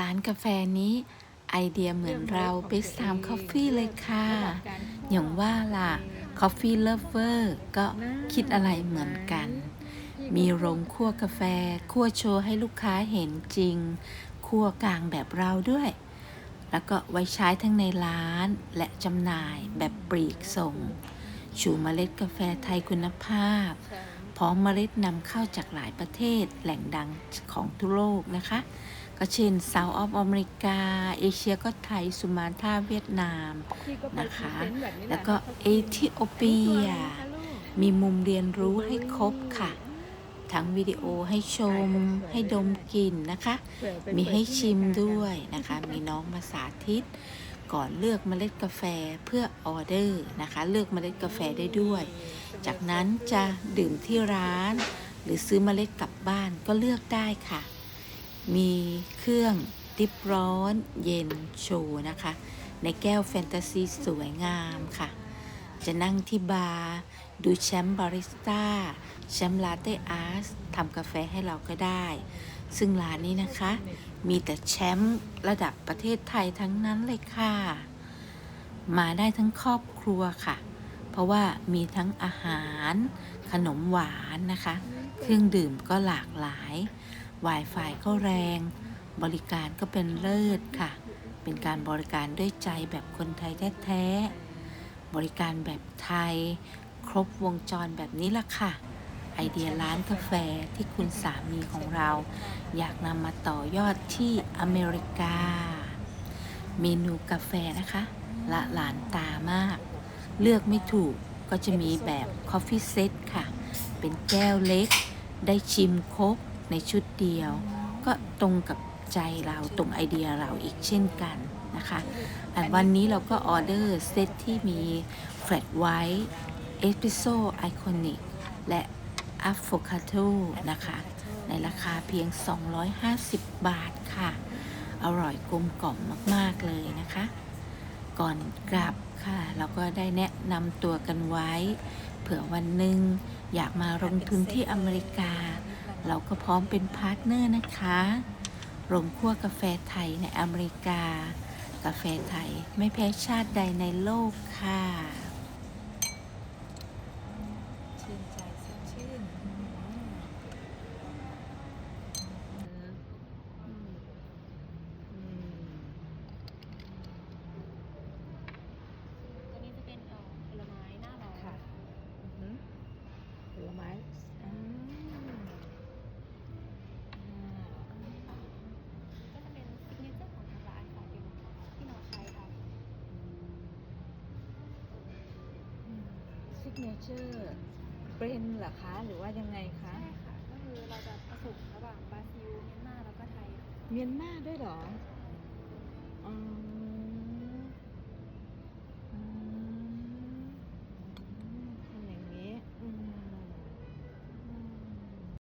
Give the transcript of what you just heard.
ร้านกาแฟนี้ไอเดียเหมือนเราไปสามคอฟฟี่เลยค่ะ อย่างว่าล่ะ Coffee Lover ก็คิดอะไรเหมือนกัน มีโรงคั่วกาแฟ คั่วโชว์ให้ลูกค้าเห็นจริง คั่วกลางแบบเราด้วย แล้วก็ไว้ใช้ทั้งในร้านและจำหน่ายแบบปลีกส่ง ชูเมล็ดกาแฟไทยคุณภาพ พร้อมเมล็ดนำเข้าจากหลายประเทศแหล่งดังของทั่วโลกนะคะ ก็เช่นเซาท์ออฟอเมริกา เอเชียก็ไทยสุมาตราเวียดนามนะคะ แล้วก็เอธิโอเปีย มีมุมเรียนรู้ให้ครบค่ะ ทั้งวิดีโอให้ชม ให้ดมกลิ่นนะคะ มีให้ชิมด้วยนะคะ มีน้องมาสาธิต ก่อนเลือกเมล็ดกาแฟเพื่อออเดอร์นะคะ เลือกเมล็ดกาแฟได้ด้วย จากนั้นจะดื่มที่ร้าน หรือซื้อเมล็ดกลับบ้านก็เลือกได้ค่ะ มีเครื่องดิบร้อนเย็นโชว์นะคะ ในแก้วแฟนตาซีสวยงามค่ะ จะนั่งที่บาร์ดูแชมป์บาริสต้าแชมป์ลาเต้อาร์ตทำกาแฟให้เราก็ได้ ซึ่งร้านนี้นะคะ มีแต่แชมป์ระดับประเทศไทยทั้งนั้นเลยค่ะ มาได้ทั้งครอบครัวค่ะ เพราะว่ามีทั้งอาหาร ขนมหวานนะคะ เครื่องดื่มก็หลากหลาย Wi-Fi ก็แรง บริการก็เป็นเลิศค่ะ เป็นการบริการด้วยใจแบบคนไทยแท้ๆ บริการแบบไทย ครบวงจรแบบนี้ละค่ะ ไอเดียร้านกาแฟที่คุณสามีของเรา อยากนำมาต่อยอดที่อเมริกา เมนูกาแฟนะคะละหลานตามาก เลือกไม่ถูกก็จะมีแบบ Coffee Set ค่ะ เป็นแก้วเล็ก ได้ชิมครบ ในชุดเดียว ก็ตรงกับใจเราตรงไอเดียเราอีกเช่นกันนะคะอันวันนี้เราก็ออเดอร์เซตที่มี Flat White Espresso Iconic และ a f o c a d o นะคะ ในราคาเพียง 250 บาทค่ะ อร่อยกลมกล่อมมาก ๆ เลยนะคะ ก่อนกลับค่ะ เราก็ได้แนะนำตัวกันไว้ เผื่อวันหนึ่งอยากมาลงทุนที่อเมริกา เราก็พร้อมเป็นพาร์ทเนอร์นะคะโรงคั่วกาแฟไทยในอเมริกา กาแฟไทยไม่แพ้ชาติใดในโลกค่ะชื่นใจสดชื่นตัวนี้จะเป็นเอ่อผลไม้หน้าร้อนค่ะผลไม้ กเนเจอร์เบรนเหรอคะ หรือว่ายังไงคะ ใช่ค่ะ ก็คือเราจะผสมระหว่างบราซิล เมียนมาแล้วก็ไทยค่ะ เมียนมาด้วยเหรออืม